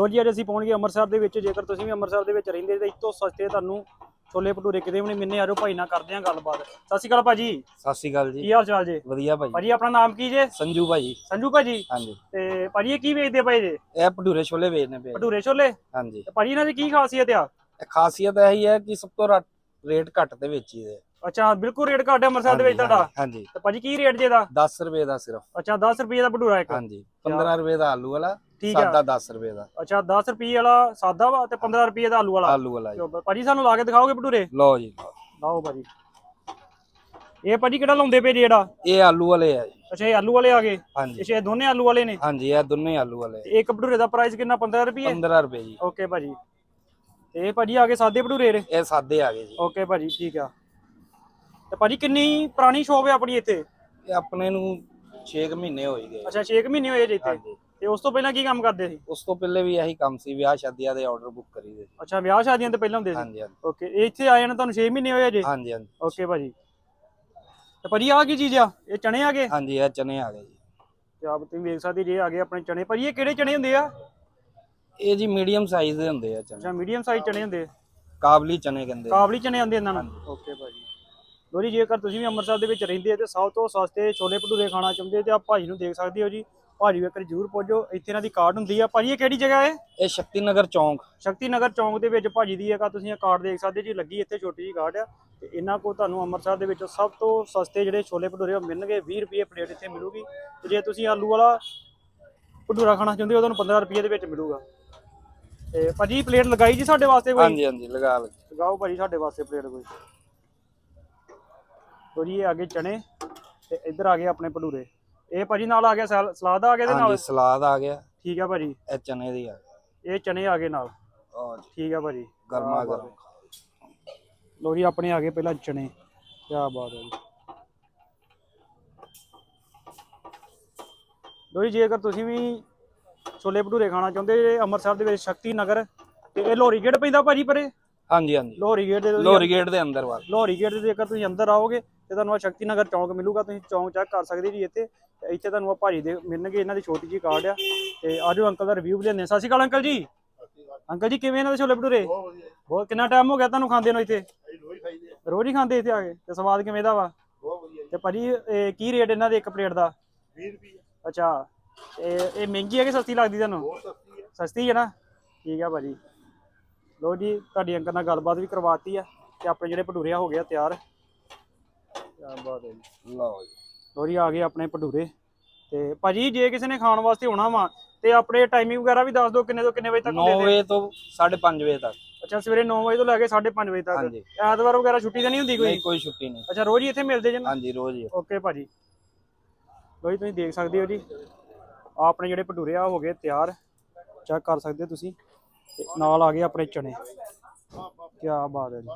ਲੋ ਜੀ ਅੱਜ ਅਸੀਂ ਪਹੁੰਚ ਗਏ ਅੰਮ੍ਰਿਤਸਰ ਦੇ ਵਿੱਚ ਜੇਕਰ ਤੁਸੀਂ ਵੀ ਅੰਮ੍ਰਿਤਸਰ ਦੇ ਵਿੱਚ ਰਹਿੰਦੇ ਤਾਂ ਇਸ ਤੋਂ ਸਸਤੇ ਤੁਹਾਨੂੰ ਛੋਲੇ ਭਟੂਰੇ ਕਿਤੇ ਵੀ ਨਹੀਂ ਮਿਲਨੇ ਆਜੋ ਭਾਈ ਨਾਲ ਕਰਦੇ ਆਂ ਗੱਲਬਾਤ। ਸਤਿ ਸ਼੍ਰੀ ਅਕਾਲ ਭਾਜੀ। ਸਤਿ ਸ਼੍ਰੀ ਅਕਾਲ ਜੀ। ਕੀ ਹਾਲ ਚਾਲ ਜੇ? ਵਧੀਆ ਭਾਈ। ਭਾਜੀ ਆਪਣਾ ਨਾਮ ਕੀ ਜੇ? ਸੰਜੂ ਭਾਈ। ਸੰਜੂ ਭਾਜੀ। ਹਾਂਜੀ। ਤੇ ਭਾਜੀ ਇਹ ਕੀ ਵੇਚਦੇ ਪਏ ਜੇ? ਇਹ ਭਟੂਰੇ ਛੋਲੇ ਵੇਚਨੇ ਪਏ ਭਟੂਰੇ ਛੋਲੇ? ਹਾਂਜੀ। ਤੇ ਭਾਜੀ ਇਹਨਾਂ ਦੀ ਕੀ ਖਾਸੀਅਤ ਆ? ਖਾਸੀਅਤ ਇਹ ਹੀ ਹੈ ਕਿ ਸਭ ਤੋਂ ਰੇਟ ਘੱਟ ਤੇ ਵੇਚੀ ਦੇ ਅੱਛਾ ਬਿਲਕੁਲ ਰੇਟ ਘੱਟ ਹੈ ਅੰਮ੍ਰਿਤਸਰ ਦੇ ਵਿੱਚ ਤੁਹਾਡਾ। ਹਾਂਜੀ ਤੇ ਭਾਜੀ ਕੀ ਰੇਟ ਜੇ ਦਾ? 10 ਰੁਪਏ ਦਾ ਸਿਰਫ। ਅੱਛਾ 10 ਰੁਪਏ ਦਾ ਭਟੂਰਾ ਇੱਕ। ਹਾਂਜੀ 15 ਰੁਪਏ ਦਾ ਆਲੂ ਵਾਲਾ ਠੀਕ ਆ। ਸਾਦਾ 10 ਰੁਪਏ ਦਾ। ਅੱਛਾ 10 ਰੁਪਏ ਵਾਲਾ ਸਾਦਾ ਵਾ ਤੇ 15 ਰੁਪਏ ਦਾ ਆਲੂ ਵਾਲਾ। ਆਲੂ ਵਾਲਾ ਭਾਜੀ ਸਾਨੂੰ ਲਾ ਕੇ ਦਿਖਾਓਗੇ ਭਟੂਰੇ? ਲਓ ਜੀ। ਲਓ। ਭਾਜੀ। ਇਹ ਭਾਜੀ ਕਿਹੜਾ ਲਾਉਂਦੇ ਪਏ ਜਿਹੜਾ ਇਹ ਆਲੂ ਵਾਲੇ ਆ ਜੀ। ਅੱਛਾ ਇਹ ਆਲੂ ਵਾਲੇ ਆ ਗਏ? ਹਾਂਜੀ। ਇਹ ਦੋਨੇ ਆਲੂ ਵਾਲੇ ਨੇ? ਹਾਂਜੀ ਇਹ ਦੋਨੇ ਆਲੂ ਵਾਲੇ ਇੱਕ ਭਟੂਰੇ ਦਾ ਪ੍ਰਾਈਸ ਕਿੰਨਾ? 15 ਰੁਪਏ? 15 ਰੁਪਏ ਜੀ। ਓਕੇ ਭਾਜੀ। ਤੇ ਇਹ ਭਾਜੀ ਆ ਗਏ ਸਾਦੇ ਭਟੂਰੇ ਇਹ ਸਾਦੇ ਆ ਗਏ ਜੀ। ਓਕੇ ਭਾਜੀ ਠੀਕ ਆ। ਤੇ ਭਾਜੀ ਕਿੰਨੀ ਪੁਰਾਣੀ ਸ਼ੋਪ ਹੈ ਆਪਣੀ ਇੱਥੇ? ਇਹ ਆਪਣੇ ਨੂੰ 6 ਮਹੀਨੇ ਹੋਈ ਗਏ। ਅੱਛਾ 6 ਮਹੀਨੇ ਹੋਏ ਜੇ ਇੱਥੇ? ਹਾਂਜੀ। ਤੇ ਉਸ ਤੋਂ ਪਹਿਲਾਂ ਕੀ ਕੰਮ ਕਰਦੇ ਸੀ? ਉਸ ਤੋਂ ਪਹਿਲੇ ਵੀ ਇਹੀ ਕੰਮ ਸੀ ਵਿਆਹ ਸ਼ਾਦੀਆਂ ਦੇ ਆਰਡਰ ਬੁੱਕ ਕਰੀਦੇ ਅੱਛਾ ਵਿਆਹ ਸ਼ਾਦੀਆਂ ਤੋਂ ਪਹਿਲਾਂ ਹੁੰਦੇ ਸੀ? ਹਾਂਜੀ ਹਾਂਜੀ। ਓਕੇ ਇੱਥੇ ਆਏ ਨੇ ਤੁਹਾਨੂੰ 6 ਮਹੀਨੇ ਹੋਏ ਜੇ? ਹਾਂਜੀ ਹਾਂਜੀ। ਓਕੇ ਭਾਜੀ। ਤੇ ਭਾਜੀ ਆ ਕੀ ਚੀਜ਼ ਆ? ਇਹ ਚਣੇ ਆ ਗਏ? ਹਾਂਜੀ ਇਹ ਚਨੇ ਆ ਗਏ ਜੀ। ਤੇ ਆਪ ਤੁਸੀਂ ਵੇਖ ਸਕਦੇ ਜੇ ਆ ਗਏ ਆਪਣੇ ਚਣੇ ਭਾਜੀ ਇਹ ਕਿਹੜੇ ਚਣੇ ਹੁੰਦੇ ਆ? ਇਹ ਜੀ ਮੀਡੀਅਮ ਸਾਈਜ਼ ਦੇ ਹੁੰਦੇ ਆ ਚਨੇ। ਅੱਛਾ ਮੀਡੀਅਮ ਸਾਈਜ਼ ਚਣੇ ਹੁੰਦੇ ਆ। ਕਾਬਲੀ ਚਨੇ ਕਹਿੰਦੇ ਆ। ਕਾਬਲੀ ਚਨੇ ਆਉਂਦੇ ਇਹਨਾਂ ਨੂੰ? ਓਕੇ ਭਾਜੀ। ਲੋ ਜੀ ਜੇਕਰ ਤੁਸੀਂ ਵੀ ਅੰਮ੍ਰਿਤਸਰ ਦੇ ਵਿੱਚ ਰਹਿੰਦੇ ਹੋ ਤੇ ਸਭ ਤੋਂ ਸਸਤੇ ਛੋਲੇ ਭਟੂਰੇ ਖਾਣਾ ਚਾਹੁੰਦੇ ਤੇ ਆ ਭਾਜੀ ਨੂੰ ਦੇਖ ਸਕਦੇ ਹੋ ਜੀ। ਭਾਜੀ ਵੇਖਰ ਜਰੂਰ ਪਹੁੰਚੋ ਇੱਥੇ ਇਹਨਾਂ ਦੀ ਕਾਰਡ ਹੁੰਦੀ ਆ। ਭਾਜੀ ਇਹ ਕਿਹੜੀ ਜਗ੍ਹਾ ਹੈ? ਇਹ ਸ਼ਕਤੀ ਨਗਰ ਚੌਂਕ। ਸ਼ਕਤੀ ਨਗਰ ਚੌਂਕ ਦੇ ਵਿੱਚ ਭਾਜੀ ਦੀ ਹੈਗਾ ਤੁਸੀਂ ਇਹ ਕਾਰਡ ਦੇਖ ਸਕਦੇ ਜੀ ਲੱਗੀ ਇੱਥੇ ਛੋਟੀ ਜੀ ਕਾਰਡ ਆ। ਤੇ ਇਹਨਾਂ ਕੋਲ ਤੁਹਾਨੂੰ ਅੰਮ੍ਰਿਤਸਰ ਦੇ ਵਿੱਚ ਸਭ ਤੋਂ ਸਸਤੇ ਜਿਹੜੇ ਛੋਲੇ ਭਟੂਰੇ ਉਹ ਮਿਲਣਗੇ 20 ਰੁਪਏ ਪਲੇਟ ਇੱਥੇ ਮਿਲੂਗੀ। ਤੇ ਜੇ ਤੁਸੀਂ ਆਲੂ ਵਾਲਾ ਭਟੂਰਾ ਖਾਣਾ ਚਾਹੁੰਦੇ ਹੋ ਤੁਹਾਨੂੰ 15 ਰੁਪਏ ਦੇ ਵਿੱਚ ਮਿਲੂਗਾ। ਤੇ ਭਾਜੀ ਪਲੇਟ ਲਗਾਈ ਜੀ ਸਾਡੇ ਵਾਸਤੇ ਕੋਈ? ਹਾਂਜੀ ਹਾਂਜੀ ਲਗਾ ਲਓ। ਲਗਾਓ ਭਾਜੀ ਸਾਡੇ ਵਾਸਤੇ ਪਲੇਟ ਕੋਈ। ਲੋ ਜੀ ਇਹ ਆ ਗਏ ਚਣੇ ਤੇ ਇੱਧਰ ਆ ਗਏ ਆਪਣੇ ਭਟੂਰੇ। ਇਹ ਭਾਜੀ ਨਾਲ ਆ ਗਿਆ ਸਲ- ਸਲਾਦ ਆ ਗਿਆ ਇਹਦੇ ਨਾਲ? ਹਾਂਜੀ ਸਲਾਦ ਆ ਗਿਆ। ਠੀਕ ਆ ਭਾਜੀ। ਇਹ ਚਨੇ ਦੀ ਆ ਗਿਆ ਇਹ ਚਨੇ ਆ ਗਏ ਨਾਲ। ਆਹ ਜੀ, ਠੀਕ ਆ ਭਾਜੀ। ਗਰਮਾ ਗਰਮ। ਲੋ ਜੀ ਆਪਣੇ ਆ ਗਏ ਪਹਿਲਾਂ ਚਣੇ ਕੀ ਬਾਤ ਹੈ ਜੀ। ਲੋ ਜੀ ਜੇਕਰ ਤੁਸੀਂ ਵੀ ਛੋਲੇ ਭਟੂਰੇ ਖਾਣਾ ਚਾਹੁੰਦੇ ਜੇ ਅੰਮ੍ਰਿਤਸਰ ਦੇ ਵਿੱਚ ਸ਼ਕਤੀ ਨਗਰ ਤੇ ਇਹ ਲੋਹਰੀ ਗੇਟ ਪੈਂਦਾ ਭਾਜੀ ਪਰੇ? ਹਾਂਜੀ ਹਾਂਜੀ। ਲੋਹਰੀ ਗੇਟ ਦੇ ਲੋਰੀ ਗੇਟ ਦੇ ਅੰਦਰ ਵੱਲ ਲੋਹਰੀ ਗੇਟ ਦੇ ਜੇਕਰ ਤੁਸੀਂ ਅੰਦਰ ਆਓਗੇ ਤੇ ਤੁਹਾਨੂੰ ਆ ਸ਼ਕਤੀ ਨਗਰ ਚੌਂਕ ਮਿਲੂਗਾ ਤੁਸੀਂ ਚੌਂਕ ਚੈੱਕ ਕਰ ਸਕਦੇ ਜੀ ਇੱਥੇ। ਤੇ ਇੱਥੇ ਤੁਹਾਨੂੰ ਆ ਭਾਜੀ ਦੇ ਮਿਲਣਗੇ ਇਹਨਾਂ ਦੀ ਛੋਟੀ ਜੀ ਕਾਰਡ ਆ। ਤੇ ਆਜੋ ਅੰਕਲ ਦਾ ਰਿਵਿਊ ਲੈਣੇ ਸਤਿ ਸ਼੍ਰੀ ਅਕਾਲ ਅੰਕਲ ਜੀ। ਅੰਕਲ ਜੀ ਕਿਵੇਂ ਇਹਨਾਂ ਦੇ ਛੋਲੇ ਭਟੂਰੇ? ਬਹੁਤ ਕਿੰਨਾ ਟਾਈਮ ਹੋ ਗਿਆ ਤੁਹਾਨੂੰ ਖਾਂਦੇ ਨੂੰ ਇੱਥੇ? ਰੋਜ਼ ਹੀ ਖਾਂਦੇ ਇੱਥੇ ਆ ਕੇ? ਤੇ ਸਵਾਦ ਕਿਵੇਂ ਦਾ ਵਾ? ਤੇ ਭਾਜੀ ਇਹ ਕੀ ਰੇਟ ਇਹਨਾਂ ਦੇ ਇੱਕ ਪਲੇਟ ਦਾ? 20 ਰੁਪਏ। ਅੱਛਾ ਇਹ ਇਹ ਮਹਿੰਗੀ ਹੈ ਕਿ ਸਸਤੀ ਲੱਗਦੀ ਤੁਹਾਨੂੰ? ਬਹੁਤ ਸਸਤੀ ਹੈ। ਸਸਤੀ ਹੈ ਨਾ? ਠੀਕ ਆ ਭਾਜੀ। ਲੋ ਜੀ ਤੁਹਾਡੀ ਅੰਕਲ ਨਾਲ ਗੱਲਬਾਤ ਵੀ ਕਰਵਾਤੀ ਆ ਤੇ ਆਪਣੇ ਜਿਹੜੇ ਭਟੂਰੇ ਆ ਹੋ ਗਿਆ ਤਿਆਰ। ਕਿਆ ਬਾਤ ਹੈ ਜੀ ਲਓ ਜੀ। ਲੋ ਜੀ ਆ ਗਏ ਆਪਣੇ ਭਟੂਰੇ। ਤੇ ਭਾਜੀ ਜੇ ਕਿਸੇ ਨੇ ਖਾਣ ਵਾਸਤੇ ਆਉਣਾ ਵਾ ਤੇ ਆਪਣੇ ਟਾਈਮਿੰਗ ਵਗੈਰਾ ਵੀ ਦੱਸ ਦਿਓ ਕਿੰਨੇ ਤੋਂ ਕਿੰਨੇ ਵਜੇ ਤੱਕ 9 ਹੁੰਦੇ ਨੇ ਵਜੇ ਤੋਂ। 5:30 ਵਜੇ ਤੱਕ। ਅੱਛਾ ਸਵੇਰੇ 9 ਵਜੇ ਤੋਂ ਲੈ ਕੇ 5:30 ਵਜੇ ਤੱਕ। ਹਾਂਜੀ। ਐਤਵਾਰ ਵਗੈਰਾ ਛੁੱਟੀ ਤਾਂ ਨਹੀਂ ਹੁੰਦੀ ਕੋਈ? ਨਹੀਂ ਕੋਈ ਛੁੱਟੀ ਨਹੀਂ। ਅੱਛਾ ਰੋਜ਼ ਹੀ ਇੱਥੇ ਮਿਲਦੇ ਜਨ ਹਾਂਜੀ ਰੋਜ਼ ਹੀ ਓਕੇ ਭਾਜੀ। ਲੋ ਜੀ ਤੁਸੀਂ ਦੇਖ ਸਕਦੇ ਹੋ ਜੀ। ਆਹ ਆਪਣੇ ਜਿਹੜੇ ਭਟੂਰੇ ਆ ਹੋ ਗਏ ਤਿਆਰ। ਚੈੱਕ ਕਰ ਸਕਦੇ ਹੋ ਤੁਸੀਂ। ਤੇ ਨਾਲ ਆ ਗਏ ਆਪਣੇ ਚਨੇ। ਕੀ ਬਾਤ ਹੈ ਜੀ।